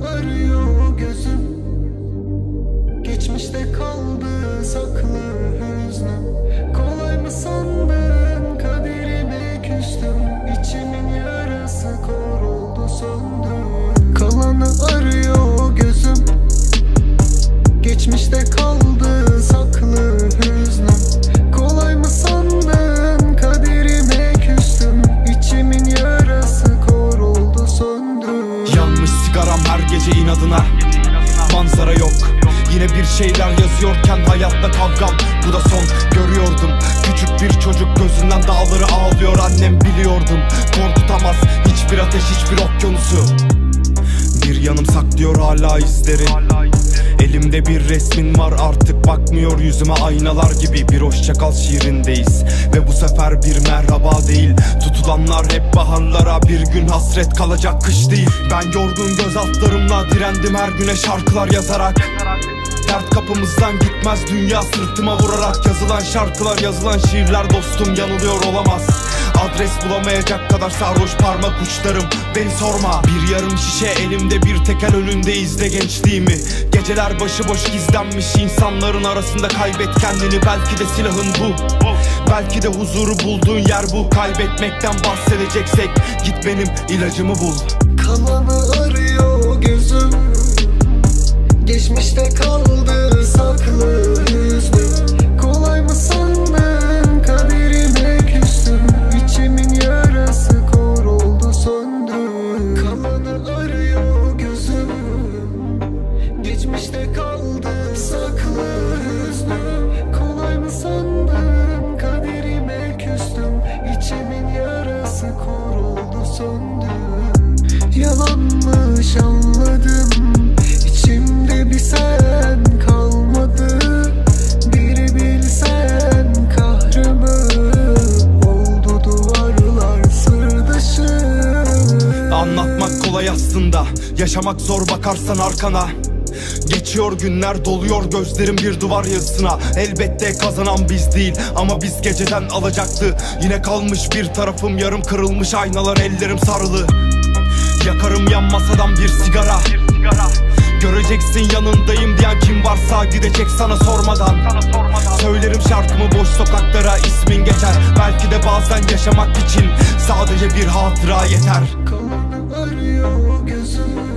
arıyor gözüm. Geçmişte kaldı saklı hüznüm. Kolay mı sandın? Kaderime küstüm. İçimin yarası koruldu söndü. sigaram her gece inadına. Manzara yok. Yine bir şeyler yazıyorken hayatta kavgam. Bu da son. Görüyordum. Küçük bir çocuk gözünden dağları ağlıyor. Annem biliyordum. Korkutamaz. Hiçbir ateş hiçbir okyanusu. Bir yanım saklıyor hala izleri. Elimde bir resmin var artık bakmıyor yüzüme. Aynalar gibi Bir hoşçakal şiirindeyiz. Ve bu sefer bir merhaba değil. Tutulanlar hep baharlara bir gün hasret kalacak kış değil. Ben yorgun göz altlarımla direndim her güne şarkılar yazarak Dert kapımızdan gitmez dünya sırtıma vurarak Yazılan şarkılar yazılan şiirler dostum yanılıyor olamaz. Adres bulamayacak kadar sarhoş parmak uçlarım Beni sorma. Bir yarım şişe elimde bir tekel önünde izle gençliğimi. Geceler başıboş gizlenmiş insanların arasında kaybet kendini. Belki de silahın bu Belki de huzuru bulduğun yer bu. Kaybetmekten bahsedeceksek Git benim ilacımı bul. Kalanı arıyor gözüm arıyor gözüm. Geçmişte kaldı saklı yüzlü Kolay mı sandın? Kaderime küstüm. İçimin yarası kor oldu söndü. Yalanmış anladım aslında. Yaşamak zor bakarsan arkana. Geçiyor günler doluyor gözlerim bir duvar yazısına. Elbette kazanan biz değil ama biz geceden alacaktı. Yine kalmış bir tarafım yarım kırılmış aynalar ellerim sarılı. Yakarım yan masadan bir sigara. Göreceksin yanındayım diyen kim varsa gidecek sana sormadan. Söylerim şarkımı boş sokaklara ismin geçer. Belki de bazen yaşamak için sadece bir hatıra yeter Kalanı arıyor gözüm